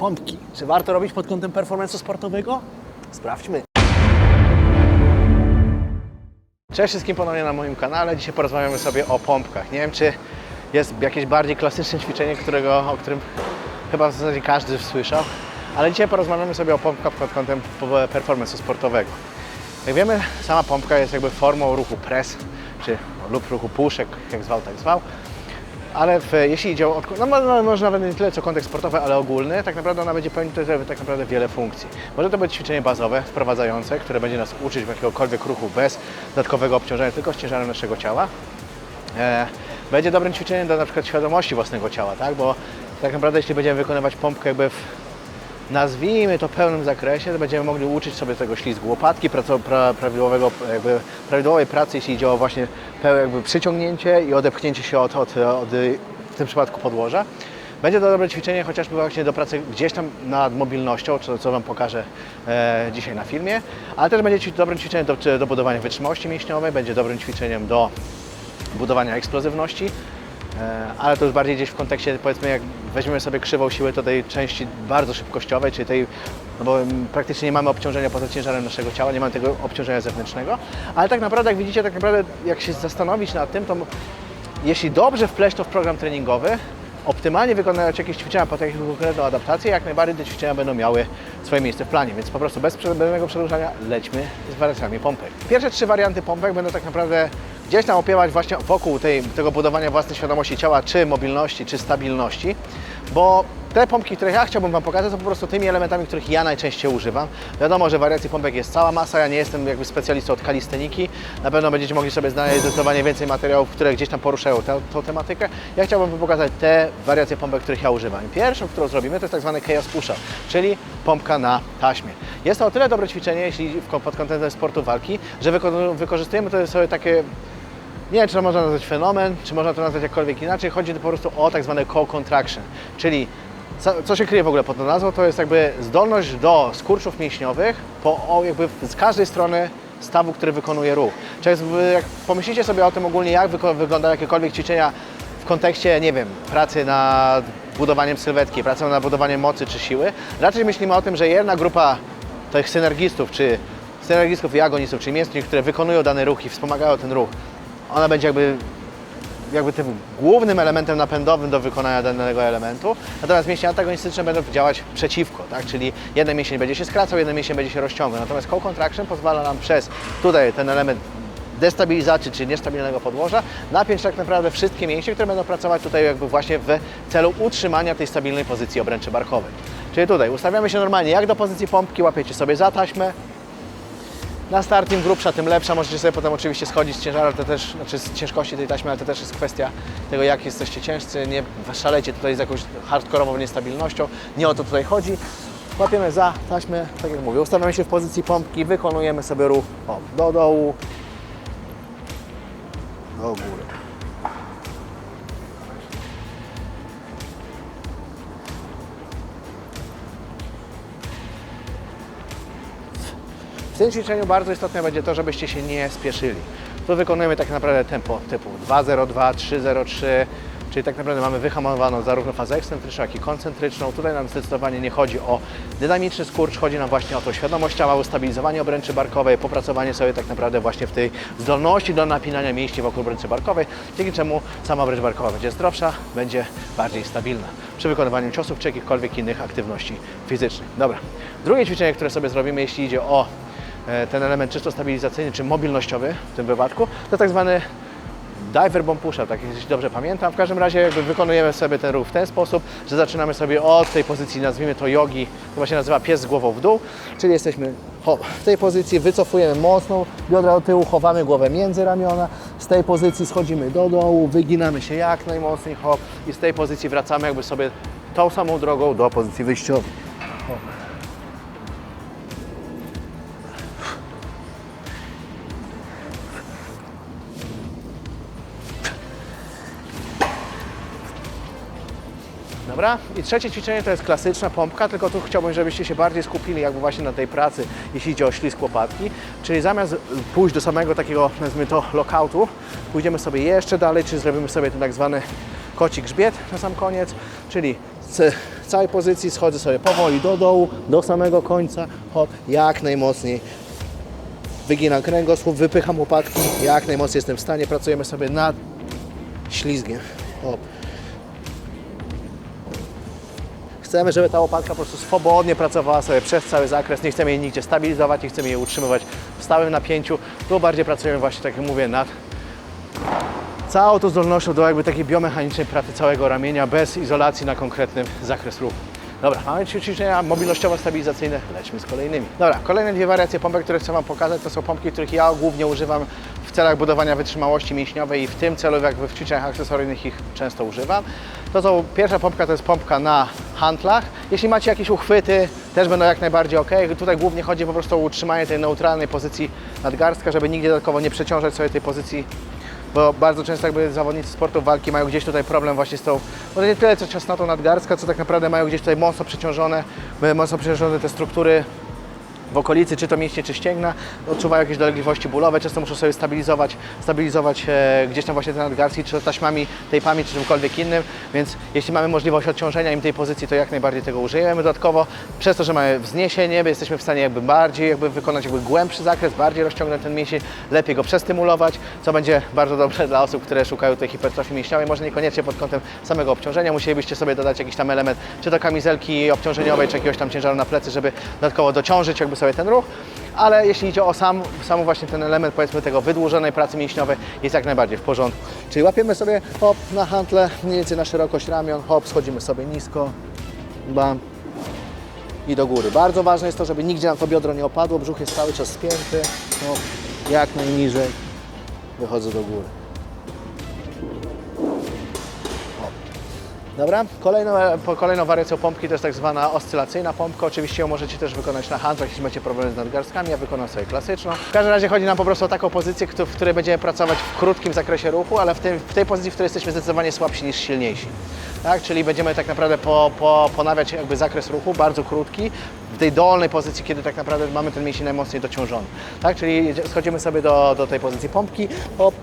pompki. Czy warto robić pod kątem performance'u sportowego? Sprawdźmy. Cześć wszystkim ponownie na moim kanale. Dzisiaj porozmawiamy sobie o pompkach. Nie wiem, czy jest jakieś bardziej klasyczne ćwiczenie, którego, o którym chyba w zasadzie każdy słyszał, ale dzisiaj porozmawiamy sobie o pompkach pod kątem performance'u sportowego. Jak wiemy, sama pompka jest jakby formą ruchu press, czy lub ruchu puszek, jak zwał, tak zwał. Ale w, jeśli idzie o, no, no, może nawet nie tyle co kontekst sportowy, ale ogólny, tak naprawdę ona będzie pełnić tutaj tak naprawdę wiele funkcji. Może to być ćwiczenie bazowe, wprowadzające, które będzie nas uczyć jakiegokolwiek ruchu bez dodatkowego obciążenia, tylko z ciężarem naszego ciała. E, będzie dobrym ćwiczeniem do na przykład świadomości własnego ciała, tak? Bo tak naprawdę jeśli będziemy wykonywać pompkę jakby w nazwijmy to pełnym zakresie, to będziemy mogli uczyć sobie tego ślizgu łopatki, prawidłowego, jakby, prawidłowej pracy, jeśli idzie o właśnie jakby przyciągnięcie i odepchnięcie się od, od, od w tym przypadku podłoża. Będzie to dobre ćwiczenie chociażby właśnie do pracy gdzieś tam nad mobilnością, co, co Wam pokażę e, dzisiaj na filmie, ale też będzie dobrym ćwiczeniem do, do budowania wytrzymałości mięśniowej, będzie dobrym ćwiczeniem do budowania eksplozywności, ale to już bardziej gdzieś w kontekście, powiedzmy, jak weźmiemy sobie krzywą siły, to tej części bardzo szybkościowej, czyli tej, no bo mm, praktycznie nie mamy obciążenia poza ciężarem naszego ciała, nie mamy tego obciążenia zewnętrznego, ale tak naprawdę, jak widzicie, tak naprawdę, jak się zastanowić nad tym, to jeśli dobrze wpleść to w program treningowy, optymalnie wykonywać jakieś ćwiczenia pod jakąś konkretną adaptację, jak najbardziej te ćwiczenia będą miały swoje miejsce w planie, więc po prostu bez przedłużania lećmy z wariacjami pompek. Pierwsze trzy warianty pompek będą tak naprawdę gdzieś tam opiewać właśnie wokół tej, tego budowania własnej świadomości ciała, czy mobilności, czy stabilności, bo te pompki, które ja chciałbym Wam pokazać, są po prostu tymi elementami, których ja najczęściej używam. Wiadomo, że wariacji pompek jest cała masa, ja nie jestem jakby specjalistą od kalisteniki. Na pewno będziecie mogli sobie znaleźć zdecydowanie więcej materiałów, które gdzieś tam poruszają tę, tą tematykę. Ja chciałbym Wam pokazać te wariacje pompek, których ja używam. Pierwszą, którą zrobimy, to jest tak zwany chaos push-up, czyli pompka na taśmie. Jest to o tyle dobre ćwiczenie, jeśli pod kątem sportu walki, że wyko- wykorzystujemy to sobie takie nie wiem, czy to można nazwać fenomen, czy można to nazwać jakkolwiek inaczej. Chodzi po prostu o tak zwane co-contraction, czyli co, co się kryje w ogóle pod tą nazwą, to jest jakby zdolność do skurczów mięśniowych po, jakby z każdej strony stawu, który wykonuje ruch. Czyli jak pomyślicie sobie o tym ogólnie, jak wyglądają jakiekolwiek ćwiczenia w kontekście, nie wiem, pracy nad budowaniem sylwetki, pracy nad budowaniem mocy czy siły, raczej myślimy o tym, że jedna grupa tych synergistów, czy synergistów i agonistów, czyli mięśni, które wykonują dany ruch i wspomagają ten ruch, ona będzie jakby, jakby tym głównym elementem napędowym do wykonania danego elementu, natomiast mięśnie antagonistyczne będą działać przeciwko, tak? czyli jeden mięsień będzie się skracał, jeden mięsień będzie się rozciągał, natomiast co-contraction pozwala nam przez tutaj ten element destabilizacji, czyli niestabilnego podłoża, napiąć tak naprawdę wszystkie mięśnie, które będą pracować tutaj jakby właśnie w celu utrzymania tej stabilnej pozycji obręczy barkowej. Czyli tutaj ustawiamy się normalnie jak do pozycji pompki, łapiecie sobie za taśmę, na start im grubsza, tym lepsza. Możecie sobie potem oczywiście schodzić z ciężaru, to też, znaczy z ciężkości tej taśmy, ale to też jest kwestia tego, jak jesteście ciężcy. Nie szalejcie tutaj z jakąś hardkorową niestabilnością. Nie o to tutaj chodzi. Łapiemy za taśmę, tak jak mówię, ustawiamy się w pozycji pompki, wykonujemy sobie ruch o, do dołu, do góry. Tym ćwiczeniu bardzo istotne będzie to, żebyście się nie spieszyli. Tu wykonujemy tak naprawdę tempo typu 2.02, 3.03, czyli tak naprawdę mamy wyhamowaną zarówno fazę ekscentryczną, jak i koncentryczną. Tutaj nam zdecydowanie nie chodzi o dynamiczny skurcz, chodzi nam właśnie o to świadomość ciała, ustabilizowanie obręczy barkowej, popracowanie sobie tak naprawdę właśnie w tej zdolności do napinania mięśni wokół obręczy barkowej, dzięki czemu sama obręcz barkowa będzie zdrowsza, będzie bardziej stabilna przy wykonywaniu ciosów czy jakichkolwiek innych aktywności fizycznych. Dobra, drugie ćwiczenie, które sobie zrobimy, jeśli idzie o ten element czysto stabilizacyjny czy mobilnościowy w tym wypadku, to tak zwany diver bomb push-up, tak jeśli dobrze pamiętam. W każdym razie jakby wykonujemy sobie ten ruch w ten sposób, że zaczynamy sobie od tej pozycji, nazwijmy to jogi, to właśnie nazywa pies z głową w dół, czyli jesteśmy ho, w tej pozycji, wycofujemy mocno biodra do tyłu, chowamy głowę między ramiona, z tej pozycji schodzimy do dołu, wyginamy się jak najmocniej, hop i z tej pozycji wracamy jakby sobie tą samą drogą do pozycji wyjściowej. Dobra? I trzecie ćwiczenie to jest klasyczna pompka, tylko tu chciałbym, żebyście się bardziej skupili jakby właśnie na tej pracy, jeśli idzie o ślizg łopatki. Czyli zamiast pójść do samego takiego, nazwijmy to, lockoutu, pójdziemy sobie jeszcze dalej, czyli zrobimy sobie ten tak zwany koci grzbiet na sam koniec, czyli c- całej pozycji, schodzę sobie powoli do dołu, do samego końca, hop, jak najmocniej. Wyginam kręgosłup, wypycham łopatki, jak najmocniej jestem w stanie, pracujemy sobie nad ślizgiem. Hop. Chcemy, żeby ta łopatka po prostu swobodnie pracowała sobie przez cały zakres, nie chcemy jej nigdzie stabilizować, nie chcemy jej utrzymywać w stałym napięciu, tu bardziej pracujemy właśnie, tak jak mówię, nad całą tą zdolnością do jakby takiej biomechanicznej pracy całego ramienia bez izolacji na konkretny zakres ruchu. Dobra, mamy ćwiczenia mobilnościowo-stabilizacyjne, lećmy z kolejnymi. Dobra, kolejne dwie wariacje pompek, które chcę Wam pokazać, to są pompki, których ja głównie używam w celach budowania wytrzymałości mięśniowej i w tym celu jakby w ćwiczeniach akcesoryjnych ich często używam. To są, pierwsza pompka to jest pompka na hantlach. Jeśli macie jakieś uchwyty, też będą jak najbardziej ok. Tutaj głównie chodzi po prostu o utrzymanie tej neutralnej pozycji nadgarstka, żeby nigdzie dodatkowo nie przeciążać sobie tej pozycji bo bardzo często jakby zawodnicy sportów walki mają gdzieś tutaj problem właśnie z tą, może nie tyle co ciasnotą nadgarstka, co tak naprawdę mają gdzieś tutaj mocno przeciążone, mocno przeciążone te struktury w okolicy, czy to mięśnie, czy ścięgna, odczuwają jakieś dolegliwości bólowe, często muszą sobie stabilizować, stabilizować e, gdzieś tam właśnie te nadgarstki, czy taśmami, tejpami, czy czymkolwiek innym, więc jeśli mamy możliwość odciążenia im tej pozycji, to jak najbardziej tego użyjemy. Dodatkowo przez to, że mamy wzniesienie, my jesteśmy w stanie jakby bardziej jakby wykonać jakby głębszy zakres, bardziej rozciągnąć ten mięsień, lepiej go przestymulować, co będzie bardzo dobre dla osób, które szukają tej hipertrofii mięśniowej, może niekoniecznie pod kątem samego obciążenia, musielibyście sobie dodać jakiś tam element, czy to kamizelki obciążeniowej, czy jakiegoś tam ciężaru na plecy, żeby dodatkowo dociążyć jakby sobie ten ruch, ale jeśli idzie o sam, sam właśnie ten element powiedzmy tego wydłużonej pracy mięśniowej jest jak najbardziej w porządku. Czyli łapiemy sobie hop na hantle, mniej więcej na szerokość ramion, hop, schodzimy sobie nisko, bam i do góry. Bardzo ważne jest to, żeby nigdzie nam to biodro nie opadło, brzuch jest cały czas spięty, hop, jak najniżej, wychodzę do góry. Dobra, kolejną, po- kolejną wariacją pompki to jest tak zwana oscylacyjna pompka. Oczywiście ją możecie też wykonać na handlach, jeśli macie problemy z nadgarstkami. Ja wykonam sobie klasyczną. W każdym razie chodzi nam po prostu o taką pozycję, w której będziemy pracować w krótkim zakresie ruchu, ale w, tym, w tej pozycji, w której jesteśmy zdecydowanie słabsi niż silniejsi. Tak? Czyli będziemy tak naprawdę po, po, ponawiać jakby zakres ruchu, bardzo krótki, w tej dolnej pozycji, kiedy tak naprawdę mamy ten mięsień najmocniej dociążony. Tak? Czyli schodzimy sobie do, do tej pozycji pompki, hop,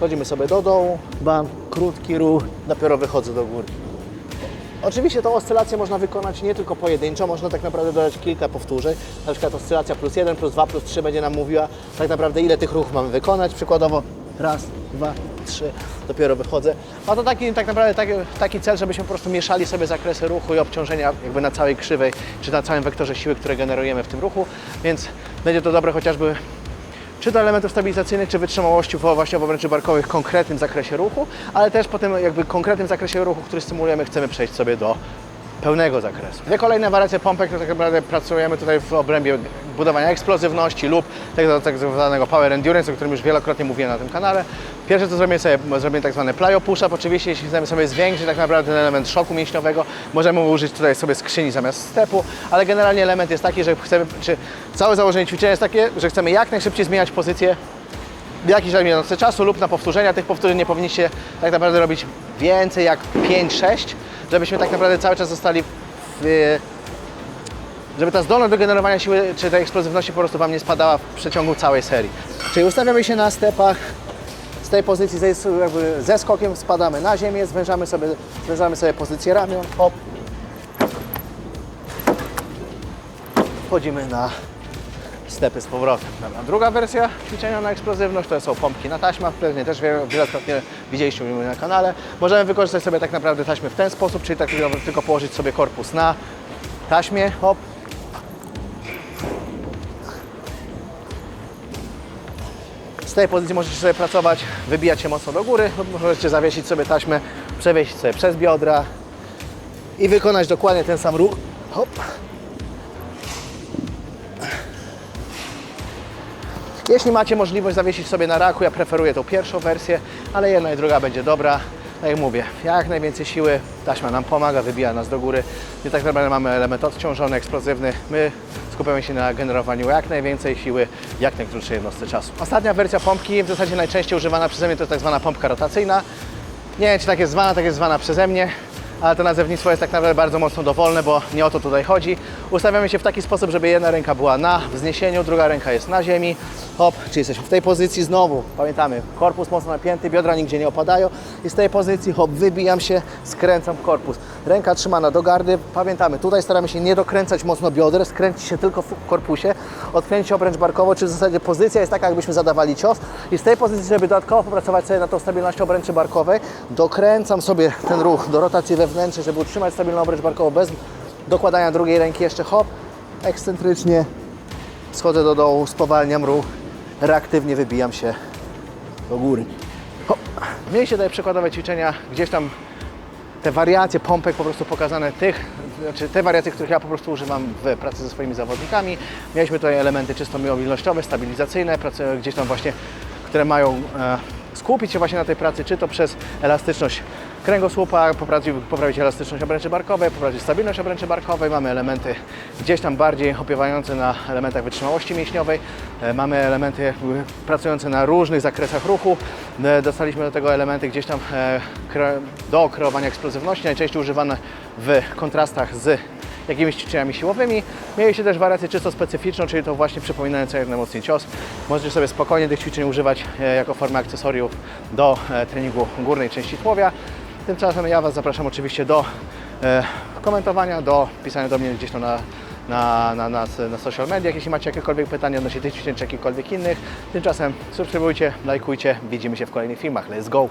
Schodzimy sobie do dołu, bam, krótki ruch, dopiero wychodzę do góry. Oczywiście tą oscylację można wykonać nie tylko pojedynczo, można tak naprawdę dodać kilka powtórzeń. Na przykład oscylacja plus 1, plus 2, plus 3 będzie nam mówiła tak naprawdę ile tych ruchów mamy wykonać. Przykładowo raz, dwa, trzy, dopiero wychodzę. Ma to taki, tak naprawdę taki, taki cel, żebyśmy po prostu mieszali sobie zakresy ruchu i obciążenia jakby na całej krzywej, czy na całym wektorze siły, które generujemy w tym ruchu, więc będzie to dobre chociażby czy do elementów stabilizacyjnych, czy wytrzymałości właśnie w obręczy barkowych w konkretnym zakresie ruchu, ale też po tym jakby konkretnym zakresie ruchu, który stymulujemy, chcemy przejść sobie do pełnego zakresu. Dwie kolejne wariacje pompek, to tak naprawdę pracujemy tutaj w obrębie budowania eksplozywności lub tego tak zwanego power endurance, o którym już wielokrotnie mówiłem na tym kanale. Pierwsze co zrobimy sobie, zrobimy tak zwany plyo push-up. Oczywiście jeśli chcemy sobie zwiększyć tak naprawdę ten element szoku mięśniowego, możemy użyć tutaj sobie skrzyni zamiast stepu, ale generalnie element jest taki, że chcemy, czy całe założenie ćwiczenia jest takie, że chcemy jak najszybciej zmieniać pozycję w jakiejś jednostce czasu lub na powtórzenia. Tych powtórzeń nie powinniście tak naprawdę robić więcej jak 5-6, żebyśmy tak naprawdę cały czas zostali w, żeby ta zdolność do generowania siły czy tej eksplozywności po prostu Wam nie spadała w przeciągu całej serii. Czyli ustawiamy się na stepach, z tej pozycji ze, ze skokiem spadamy na ziemię, zwężamy sobie, zwężamy sobie pozycję ramion, hop. Wchodzimy na stepy z powrotem. Dobra, druga wersja ćwiczenia na eksplozywność to są pompki na taśmach, pewnie też wie- wielokrotnie widzieliście u mnie na kanale. Możemy wykorzystać sobie tak naprawdę taśmy w ten sposób, czyli tak tylko położyć sobie korpus na taśmie, hop. Z tej pozycji możecie sobie pracować, wybijać się mocno do góry, możecie zawiesić sobie taśmę, przewieźć sobie przez biodra i wykonać dokładnie ten sam ruch. Hop. Jeśli macie możliwość zawiesić sobie na raku, ja preferuję tą pierwszą wersję, ale jedna i druga będzie dobra. Tak jak mówię, jak najwięcej siły, taśma nam pomaga, wybija nas do góry. I tak naprawdę mamy element odciążony, eksplozywny. My skupiamy się na generowaniu jak najwięcej siły, jak najkrótszej jednostce czasu. Ostatnia wersja pompki, w zasadzie najczęściej używana przeze mnie, to tak zwana pompka rotacyjna. Nie wiem, czy tak jest zwana, tak jest zwana przeze mnie. Ale to nazewnictwo jest tak naprawdę bardzo mocno dowolne, bo nie o to tutaj chodzi. Ustawiamy się w taki sposób, żeby jedna ręka była na wzniesieniu, druga ręka jest na ziemi. Hop, czyli jesteśmy w tej pozycji znowu, pamiętamy, korpus mocno napięty, biodra nigdzie nie opadają i z tej pozycji hop, wybijam się, skręcam korpus. Ręka trzymana do gardy, pamiętamy, tutaj staramy się nie dokręcać mocno bioder, skręcić się tylko w korpusie, odkręcić obręcz barkowo, czy w zasadzie pozycja jest taka, jakbyśmy zadawali cios i z tej pozycji, żeby dodatkowo popracować sobie nad tą stabilnością obręczy barkowej, dokręcam sobie ten ruch do rotacji wewnętrznej, żeby utrzymać stabilną obręcz barkową bez dokładania drugiej ręki jeszcze hop, ekscentrycznie schodzę do dołu, spowalniam ruch, reaktywnie wybijam się do góry. Hop. Mieliście tutaj przykładowe ćwiczenia, gdzieś tam te wariacje pompek po prostu pokazane tych, znaczy te wariacje, których ja po prostu używam w pracy ze swoimi zawodnikami. Mieliśmy tutaj elementy czysto mobilnościowe, stabilizacyjne, prace gdzieś tam właśnie, które mają e, skupić się właśnie na tej pracy, czy to przez elastyczność kręgosłupa, poprawić, poprawić elastyczność obręczy barkowej, poprawić stabilność obręczy barkowej. Mamy elementy gdzieś tam bardziej opiewające na elementach wytrzymałości mięśniowej. E, Mamy elementy pracujące na różnych zakresach ruchu. E, Dostaliśmy do tego elementy gdzieś tam e, do kreowania eksplozywności, najczęściej używane w kontrastach z jakimiś ćwiczeniami siłowymi. Mieliście też wariację czysto specyficzną, czyli to właśnie przypominające jak najmocniej cios. Możecie sobie spokojnie tych ćwiczeń używać jako formę akcesoriów do treningu górnej części tułowia. Tymczasem ja Was zapraszam oczywiście do e, komentowania, do pisania do mnie gdzieś tam na, na, na, na, na social mediach, jeśli macie jakiekolwiek pytania odnośnie tych ćwiczeń czy jakichkolwiek innych. Tymczasem subskrybujcie, lajkujcie, widzimy się w kolejnych filmach. Let's go!